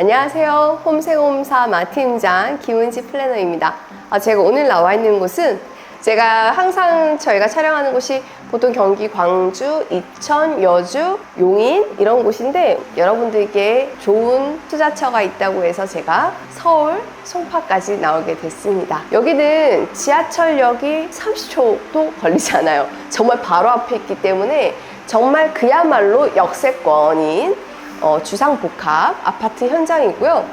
안녕하세요. 홈생홈사 마팀장 김은지 플래너입니다. 아, 제가 오늘 나와 있는 곳은 제가 항상 저희가 촬영하는 곳이 보통 경기 광주, 이천, 여주, 용인 이런 곳인데 여러분들께 좋은 투자처가 있다고 해서 제가 서울 송파까지 나오게 됐습니다. 여기는 지하철역이 30초도 걸리지 않아요. 정말 바로 앞에 있기 때문에 정말 그야말로 역세권인 어, 주상복합 아파트 현장이고요.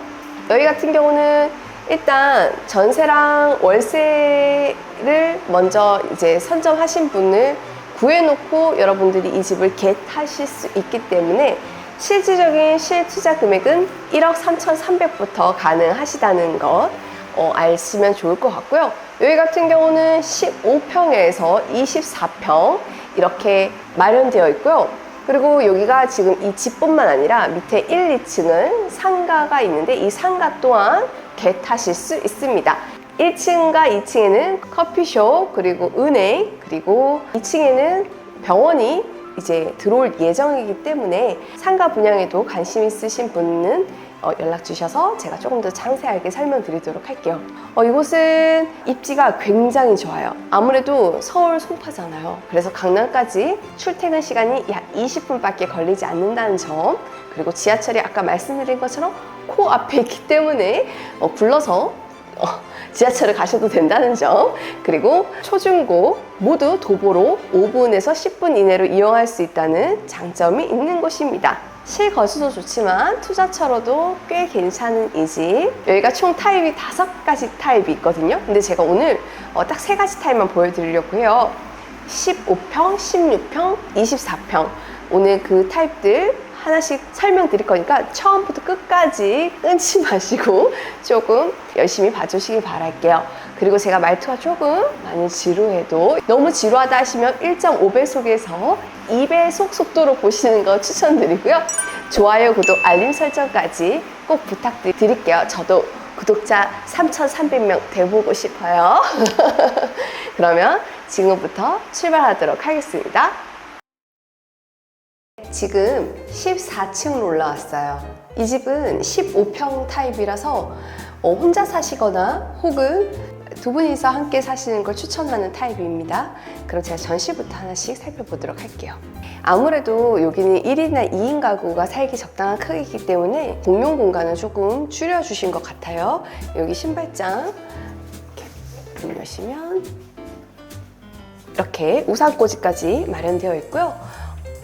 여기 같은 경우는 일단 전세랑 월세를 먼저 이제 선점하신 분을 구해놓고 여러분들이 이 집을 겟하실 수 있기 때문에 실질적인 실투자 금액은 1억 3,300부터 가능하시다는 것 어, 아시면 좋을 것 같고요. 여기 같은 경우는 15평에서 24평 이렇게 마련되어 있고요. 그리고 여기가 지금 이 집뿐만 아니라 밑에 1, 2층은 상가가 있는데 이 상가 또한 겟하실 수 있습니다. 1층과 2층에는 커피숍, 그리고 은행, 그리고 2층에는 병원이 이제 들어올 예정이기 때문에 상가 분양에도 관심 있으신 분은 어, 연락 주셔서 제가 조금 더 상세하게 설명드리도록 할게요. 어, 이곳은 입지가 굉장히 좋아요. 아무래도 서울 송파잖아요. 그래서 강남까지 출퇴근 시간이 약 20분밖에 걸리지 않는다는 점, 그리고 지하철이 아까 말씀드린 것처럼 코 앞에 있기 때문에 어, 굴러서 어, 지하철을 가셔도 된다는 점 그리고 초중고 모두 도보로 5분에서 10분 이내로 이용할 수 있다는 장점이 있는 곳입니다. 실거주도 좋지만 투자처로도 꽤 괜찮은 이 집. 여기가 총 타입이 다섯 가지 타입이 있거든요. 근데 제가 오늘 어, 딱 세 가지 타입만 보여드리려고 해요. 15평, 16평, 24평. 오늘 그 타입들 하나씩 설명드릴 거니까 처음부터 끝까지 끊지 마시고 조금 열심히 봐주시기 바랄게요. 그리고 제가 말투가 조금 많이 지루해도 너무 지루하다 하시면 1.5배속에서 2배속 속도로 보시는 거 추천드리고요. 좋아요, 구독, 알림 설정까지 꼭 부탁드릴게요. 저도 구독자 3,300명 돼보고 싶어요. 그러면 지금부터 출발하도록 하겠습니다. 지금 14층으로 올라왔어요. 이 집은 15평 타입이라서 어, 혼자 사시거나 혹은 두 분이서 함께 사시는 걸 추천하는 타입입니다. 그럼 제가 전시부터 하나씩 살펴보도록 할게요. 아무래도 여기는 1인이나 2인 가구가 살기 적당한 크기이기 때문에 공용 공간을 조금 줄여주신 것 같아요. 여기 신발장 이렇게 문 여시면 이렇게 우산꽂이까지 마련되어 있고요.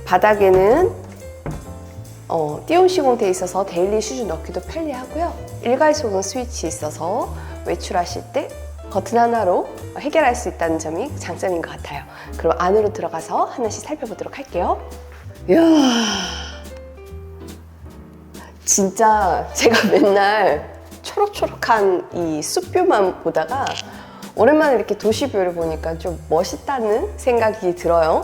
바닥에는 어, 띄움 시공돼 있어서 데일리 슈즈 넣기도 편리하고요. 일괄 소등 스위치 있어서 외출하실 때 버튼 하나로 해결할 수 있다는 점이 장점인 것 같아요. 그럼 안으로 들어가서 하나씩 살펴보도록 할게요. 이야, 진짜 제가 맨날 초록초록한 이 숲뷰만 보다가 오랜만에 이렇게 도시뷰를 보니까 좀 멋있다는 생각이 들어요.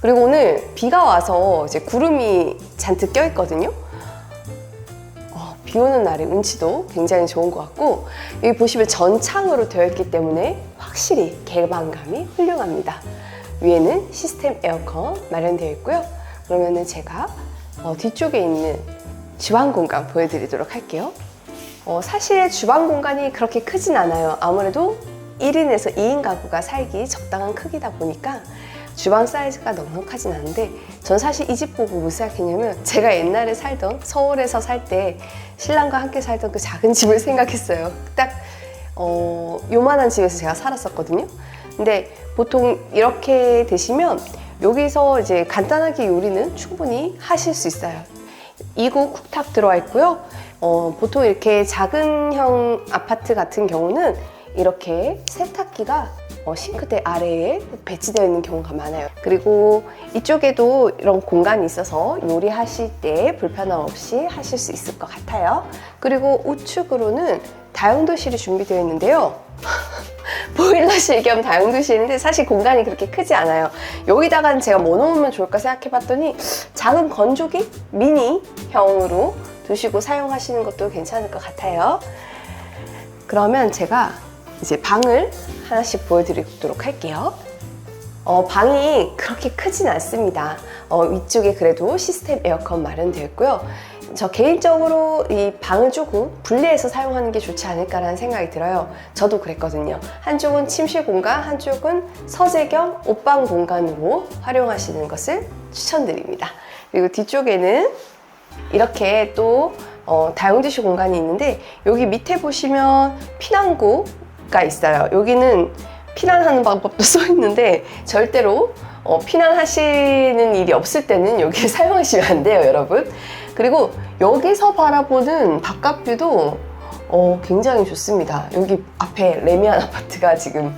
그리고 오늘 비가 와서 이제 구름이 잔뜩 껴 있거든요. 어, 비 오는 날의 운치도 굉장히 좋은 것 같고 여기 보시면 전창으로 되어 있기 때문에 확실히 개방감이 훌륭합니다. 위에는 시스템 에어컨 마련되어 있고요. 그러면은 제가 어, 뒤쪽에 있는 주방 공간 보여드리도록 할게요. 어, 사실 주방 공간이 그렇게 크진 않아요. 아무래도 1인에서 2인 가구가 살기 적당한 크기다 보니까 주방 사이즈가 넉넉하진 않은데 전 사실 이 집 보고 무슨 생각했냐면 제가 옛날에 살던 서울에서 살 때 신랑과 함께 살던 그 작은 집을 생각했어요. 딱 어, 요만한 집에서 제가 살았었거든요. 근데 보통 이렇게 되시면 여기서 이제 간단하게 요리는 충분히 하실 수 있어요. 2구 쿡탑 들어와 있고요. 어, 보통 이렇게 작은 형 아파트 같은 경우는 이렇게 세탁기가 어, 싱크대 아래에 배치되어 있는 경우가 많아요. 그리고 이쪽에도 이런 공간이 있어서 요리하실 때 불편함 없이 하실 수 있을 것 같아요. 그리고 우측으로는 다용도실이 준비되어 있는데요. 보일러실 겸 다용도실인데 사실 공간이 그렇게 크지 않아요. 여기다가는 제가 뭐 넣으면 좋을까 생각해 봤더니 작은 건조기 미니형으로 두시고 사용하시는 것도 괜찮을 것 같아요. 그러면 제가 이제 방을 하나씩 보여드리도록 할게요. 어, 방이 그렇게 크진 않습니다. 어, 위쪽에 그래도 시스템 에어컨 마련되어 있고요. 저 개인적으로 이 방을 조금 분리해서 사용하는 게 좋지 않을까라는 생각이 들어요. 저도 그랬거든요. 한쪽은 침실 공간, 한쪽은 서재 겸 옷방 공간으로 활용하시는 것을 추천드립니다. 그리고 뒤쪽에는 이렇게 또 어, 다용도실 공간이 있는데 여기 밑에 보시면 피난구 가 있어요. 여기는 피난하는 방법도 써 있는데 절대로 어, 피난하시는 일이 없을 때는 여기 사용하시면 안 돼요, 여러분. 그리고 여기서 바라보는 바깥 뷰도 어, 굉장히 좋습니다. 여기 앞에 레미안 아파트가 지금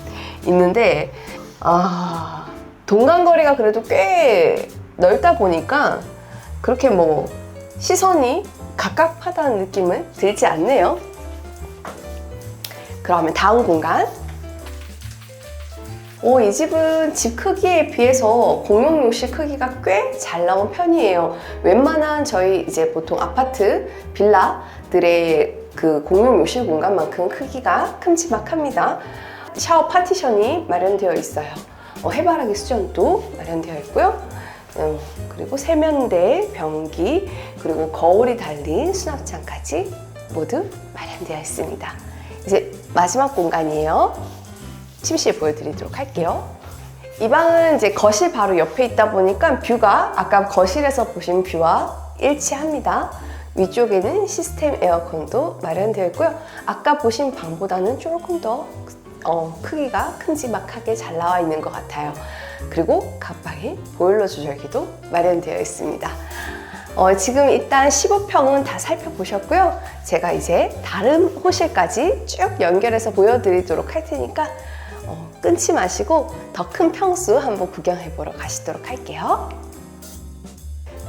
있는데 아 동간거리가 그래도 꽤 넓다 보니까 그렇게 뭐 시선이 각각하다는 느낌은 들지 않네요. 그러면 다음 공간. 오, 이 집은 집 크기에 비해서 공용 욕실 크기가 꽤 잘 나온 편이에요. 웬만한 저희 이제 보통 아파트, 빌라들의 그 공용 욕실 공간만큼 크기가 큼지막합니다. 샤워 파티션이 마련되어 있어요. 어, 해바라기 수전도 마련되어 있고요. 음, 그리고 세면대, 변기, 그리고 거울이 달린 수납장까지 모두 마련되어 있습니다. 마지막 공간이에요. 침실 보여드리도록 할게요. 이 방은 이제 거실 바로 옆에 있다 보니까 뷰가 아까 거실에서 보신 뷰와 일치합니다. 위쪽에는 시스템 에어컨도 마련되어 있고요. 아까 보신 방보다는 조금 더 어, 크기가 큼지막하게 잘 나와 있는 것 같아요. 그리고 갑방에 보일러 조절기도 마련되어 있습니다. 어, 지금 일단 15평은 다 살펴보셨고요. 제가 이제 다른 호실까지 쭉 연결해서 보여드리도록 할 테니까 어, 끊지 마시고 더 큰 평수 한번 구경해 보러 가시도록 할게요.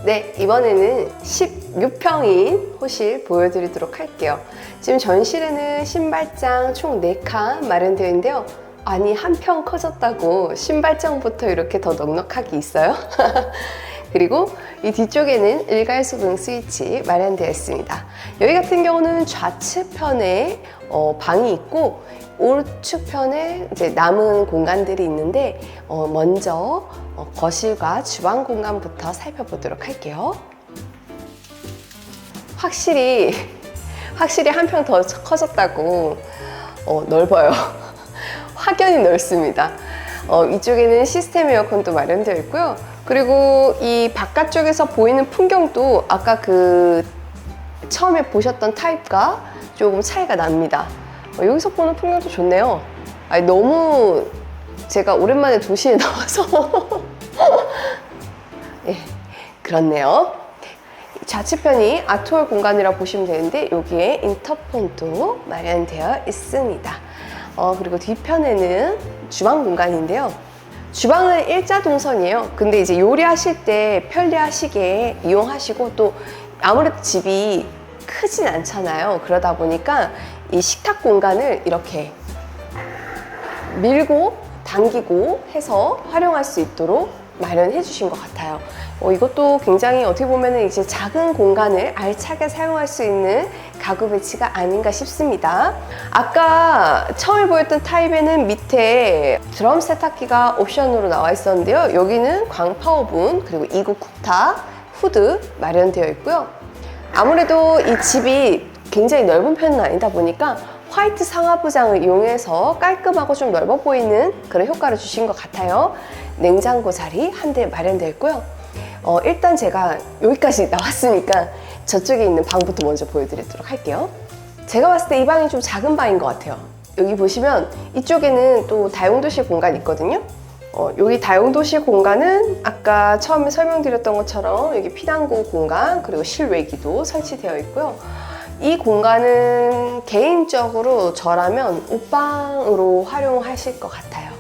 네, 이번에는 16평인 호실 보여드리도록 할게요. 지금 전실에는 신발장 총 4칸 마련되어 있는데요. 아니, 한 평 커졌다고 신발장부터 이렇게 더 넉넉하게 있어요. 그리고 이 뒤쪽에는 일괄수동 스위치 마련되어 있습니다. 여기 같은 경우는 좌측편에 어, 방이 있고 우측편에 이제 남은 공간들이 있는데 어, 먼저 어, 거실과 주방 공간부터 살펴보도록 할게요. 확실히 확실히 한 평 더 커졌다고 어, 넓어요. 확연히 넓습니다. 어, 이쪽에는 시스템 에어컨도 마련되어 있고요. 그리고 이 바깥쪽에서 보이는 풍경도 아까 그 처음에 보셨던 타입과 조금 차이가 납니다. 어, 여기서 보는 풍경도 좋네요. 아니, 너무 제가 오랜만에 도시에 나와서 예, 그렇네요. 좌측편이 아트홀 공간이라 보시면 되는데 여기에 인터폰도 마련되어 있습니다. 어, 그리고 뒤편에는 주방 공간인데요. 주방은 일자 동선이에요. 근데 이제 요리하실 때 편리하시게 이용하시고 또 아무래도 집이 크진 않잖아요. 그러다 보니까 이 식탁 공간을 이렇게 밀고 당기고 해서 활용할 수 있도록 마련해 주신 것 같아요. 어, 이것도 굉장히 어떻게 보면 이제 작은 공간을 알차게 사용할 수 있는 가구 배치가 아닌가 싶습니다. 아까 처음에 보였던 타입에는 밑에 드럼 세탁기가 옵션으로 나와 있었는데요. 여기는 광파 오븐 그리고 이국 쿡탑 후드 마련되어 있고요. 아무래도 이 집이 굉장히 넓은 편은 아니다 보니까 화이트 상하부장을 이용해서 깔끔하고 좀 넓어 보이는 그런 효과를 주신 것 같아요. 냉장고 자리 한 대 마련되어 있고요. 어, 일단 제가 여기까지 나왔으니까 저쪽에 있는 방부터 먼저 보여드리도록 할게요. 제가 봤을 때 이 방이 좀 작은 방인 것 같아요. 여기 보시면 이쪽에는 또 다용도실 공간이 있거든요. 어, 여기 다용도실 공간은 아까 처음에 설명드렸던 것처럼 여기 피난구 공간 그리고 실외기도 설치되어 있고요. 이 공간은 개인적으로 저라면 옷방으로 활용하실 것 같아요.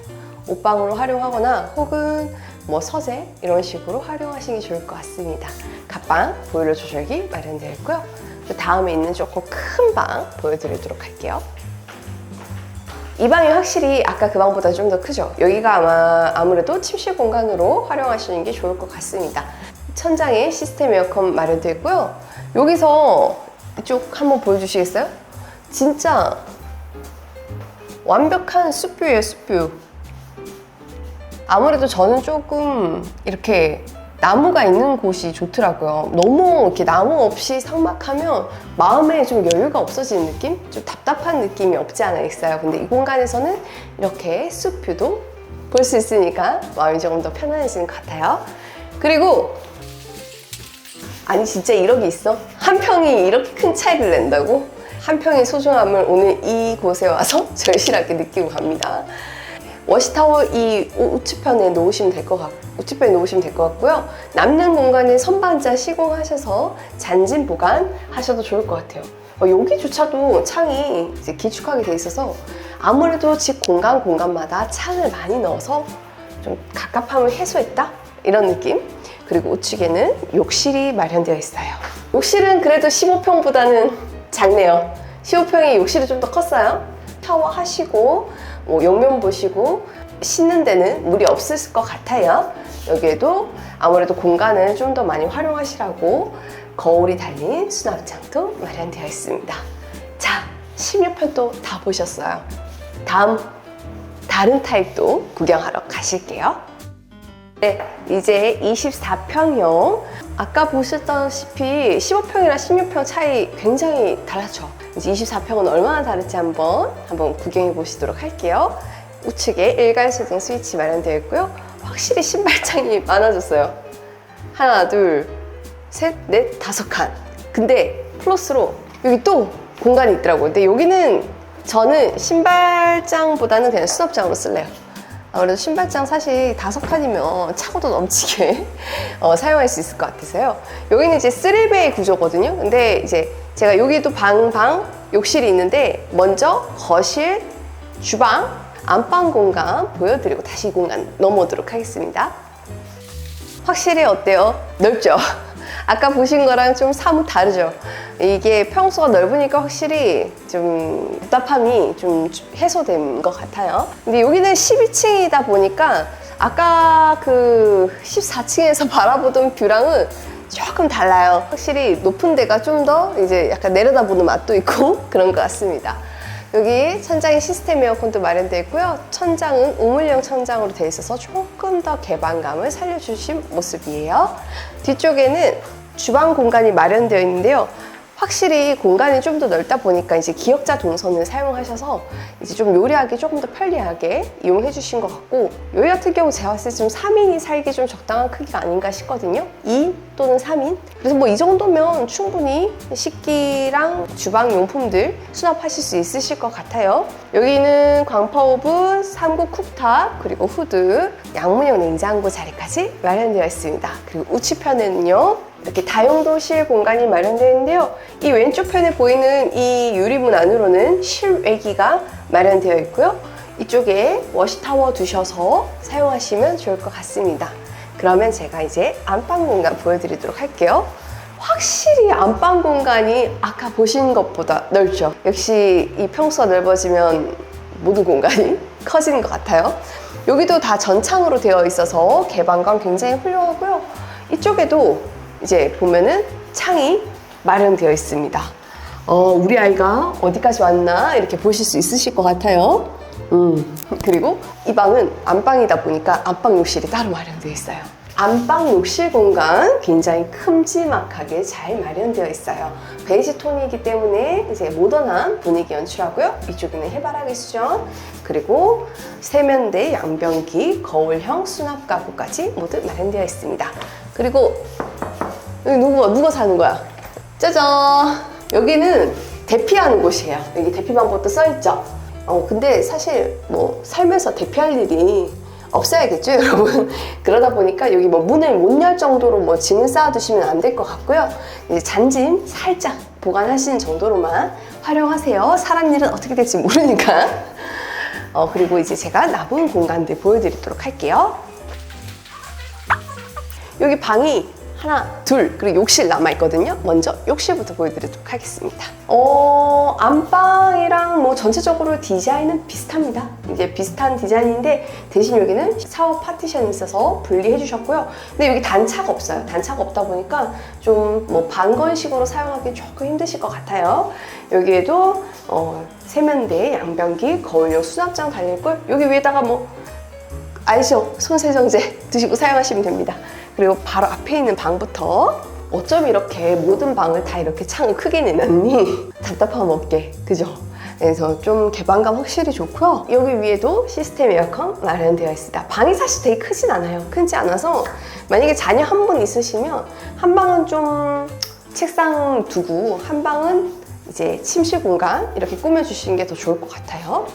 옷방으로 활용하거나 혹은 뭐 서재 이런 식으로 활용하시기 좋을 것 같습니다. 갑방 보일러 조절기 마련되어 있고요. 그 다음에 있는 조금 큰 방 보여드리도록 할게요. 이 방이 확실히 아까 그 방보다 좀 더 크죠? 여기가 아마 아무래도 침실 공간으로 활용하시는 게 좋을 것 같습니다. 천장에 시스템 에어컨 마련되어 있고요. 여기서 이쪽 한번 보여주시겠어요? 진짜 완벽한 숲뷰예요, 숲뷰. 아무래도 저는 조금 이렇게 나무가 있는 곳이 좋더라고요. 너무 이렇게 나무 없이 삭막하면 마음에 좀 여유가 없어지는 느낌? 좀 답답한 느낌이 없지 않아 있어요. 근데 이 공간에서는 이렇게 숲뷰도 볼 수 있으니까 마음이 조금 더 편안해지는 것 같아요. 그리고 아니 진짜 이러기 있어? 한 평이 이렇게 큰 차이를 낸다고? 한 평의 소중함을 오늘 이곳에 와서 절실하게 느끼고 갑니다. 워시타워 이 우측편에 놓으시면 될 것 같, 우측편에 놓으시면 될 것 같고요. 남는 공간에 선반자 시공하셔서 잔진 보관하셔도 좋을 것 같아요. 어, 여기조차도 창이 길쭉하게 돼 있어서 아무래도 집 공간 공간마다 창을 많이 넣어서 좀 갑갑함을 해소했다 이런 느낌. 그리고 우측에는 욕실이 마련되어 있어요. 욕실은 그래도 15평보다는 작네요. 15평이 욕실이 좀 더 컸어요. 샤워하시고 뭐 용면 보시고 씻는 데는 물이 없을 것 같아요. 여기에도 아무래도 공간을 좀 더 많이 활용하시라고 거울이 달린 수납장도 마련되어 있습니다. 자, 16편도 다 보셨어요. 다음 다른 타입도 구경하러 가실게요. 네, 이제 24평형. 아까 보셨다시피 15평이랑 16평 차이 굉장히 달라져. 이제 24평은 얼마나 다를지 한번 한번 구경해 보시도록 할게요. 우측에 일괄소등 스위치 마련되어 있고요. 확실히 신발장이 많아졌어요. 하나, 둘, 셋, 넷, 다섯 칸. 근데 플러스로 여기 또 공간이 있더라고요. 근데 여기는 저는 신발장보다는 그냥 수납장으로 쓸래요. 아무래도 신발장 사실 다섯 칸이면 차고도 넘치게 어, 사용할 수 있을 것 같아서요. 여기는 이제 3베이 구조거든요. 근데 이제 제가 여기도 방, 방, 욕실이 있는데 먼저 거실, 주방, 안방 공간 보여드리고 다시 이 공간 넘어오도록 하겠습니다. 확실히 어때요? 넓죠? 아까 보신 거랑 좀 사뭇 다르죠? 이게 평수가 넓으니까 확실히 좀 답답함이 좀 해소된 것 같아요. 근데 여기는 12층이다 보니까 아까 그 14층에서 바라보던 뷰랑은 조금 달라요. 확실히 높은 데가 좀 더 이제 약간 내려다보는 맛도 있고 그런 것 같습니다. 여기 천장에 시스템 에어컨도 마련되어 있고요. 천장은 우물형 천장으로 되어 있어서 조금 더 개방감을 살려주신 모습이에요. 뒤쪽에는 주방 공간이 마련되어 있는데요. 확실히 공간이 좀 더 넓다 보니까 이제 기역자 동선을 사용하셔서 이제 좀 요리하기 조금 더 편리하게 이용해 주신 것 같고 여기 같은 경우 제가 봤을 때 좀 3인이 살기 좀 적당한 크기가 아닌가 싶거든요. 2인 또는 3인. 그래서 뭐 이 정도면 충분히 식기랑 주방 용품들 수납하실 수 있으실 것 같아요. 여기는 광파 오븐, 3구 쿡탑 그리고 후드 양문형 냉장고 자리까지 마련되어 있습니다. 그리고 우측편에는요 이렇게 다용도실 공간이 마련되어 있는데요. 이 왼쪽 편에 보이는 이 유리문 안으로는 실외기가 마련되어 있고요. 이쪽에 워시타워 두셔서 사용하시면 좋을 것 같습니다. 그러면 제가 이제 안방 공간 보여드리도록 할게요. 확실히 안방 공간이 아까 보신 것보다 넓죠. 역시 이 평수가 넓어지면 모든 공간이 커지는 것 같아요. 여기도 다 전창으로 되어 있어서 개방감 굉장히 훌륭하고요. 이쪽에도 이제 보면은 창이 마련되어 있습니다. 어, 우리 아이가 어디까지 왔나 이렇게 보실 수 있으실 것 같아요. 음, 그리고 이 방은 안방이다 보니까 안방 욕실이 따로 마련되어 있어요. 안방 욕실 공간 굉장히 큼지막하게 잘 마련되어 있어요. 베이지 톤이기 때문에 이제 모던한 분위기 연출하고요. 이쪽에는 해바라기 수전, 그리고 세면대, 양변기, 거울형 수납 가구까지 모두 마련되어 있습니다. 그리고 여기 누가 누가 사는 거야? 짜잔! 여기는 대피하는 곳이에요. 여기 대피 방법도 써 있죠. 어 근데 사실 뭐 살면서 대피할 일이 없어야겠죠, 여러분. 그러다 보니까 여기 뭐 문을 못 열 정도로 뭐 짐을 쌓아두시면 안 될 것 같고요. 이제 잔짐 살짝 보관하시는 정도로만 활용하세요. 사람 일은 어떻게 될지 모르니까. 어 그리고 이제 제가 남은 공간들 보여드리도록 할게요. 여기 방이 하나, 둘, 그리고 욕실 남아있거든요. 먼저 욕실부터 보여드리도록 하겠습니다. 어, 안방이랑 뭐 전체적으로 디자인은 비슷합니다. 이제 비슷한 디자인인데 대신 여기는 샤워 파티션이 있어서 분리해 주셨고요. 근데 여기 단차가 없어요. 단차가 없다 보니까 좀뭐 반건식으로 사용하기 조금 힘드실 것 같아요. 여기에도 어, 세면대, 양변기, 거울용 수납장 달려있고요. 여기 위에다가 뭐 아시죠? 손세정제 두시고 사용하시면 됩니다. 그리고 바로 앞에 있는 방부터 어쩜 이렇게 모든 방을 다 이렇게 창을 크게 내놨니? 답답함 없게, 그죠? 그래서 좀 개방감 확실히 좋고요. 여기 위에도 시스템 에어컨 마련되어 있습니다. 방이 사실 되게 크진 않아요. 크지 않아서 만약에 자녀 한 분 있으시면 한 방은 좀 책상 두고 한 방은 이제 침실 공간 이렇게 꾸며주시는 게 더 좋을 것 같아요.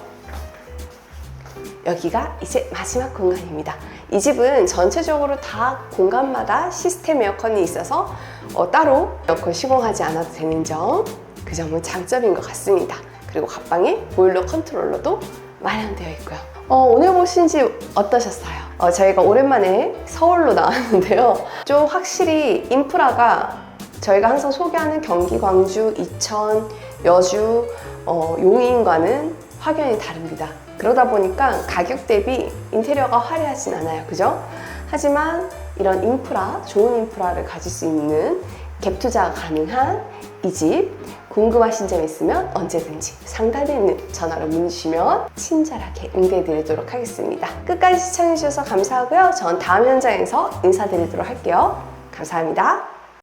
여기가 이제 마지막 공간입니다. 이 집은 전체적으로 다 공간마다 시스템 에어컨이 있어서 어, 따로 에어컨 시공하지 않아도 되는 점, 그 점은 장점인 것 같습니다. 그리고 갑방에 보일러 컨트롤러도 마련되어 있고요. 어, 오늘 보신 집 어떠셨어요? 어, 저희가 오랜만에 서울로 나왔는데요. 좀 확실히 인프라가 저희가 항상 소개하는 경기, 광주, 이천, 여주, 어, 용인과는 확연히 다릅니다. 그러다 보니까 가격 대비 인테리어가 화려하진 않아요. 그죠? 하지만 이런 인프라, 좋은 인프라를 가질 수 있는 갭 투자가 가능한 이 집 궁금하신 점 있으면 언제든지 상단에 있는 전화로 문의 주시면 친절하게 응대해 드리도록 하겠습니다. 끝까지 시청해 주셔서 감사하고요. 전 다음 현장에서 인사드리도록 할게요. 감사합니다.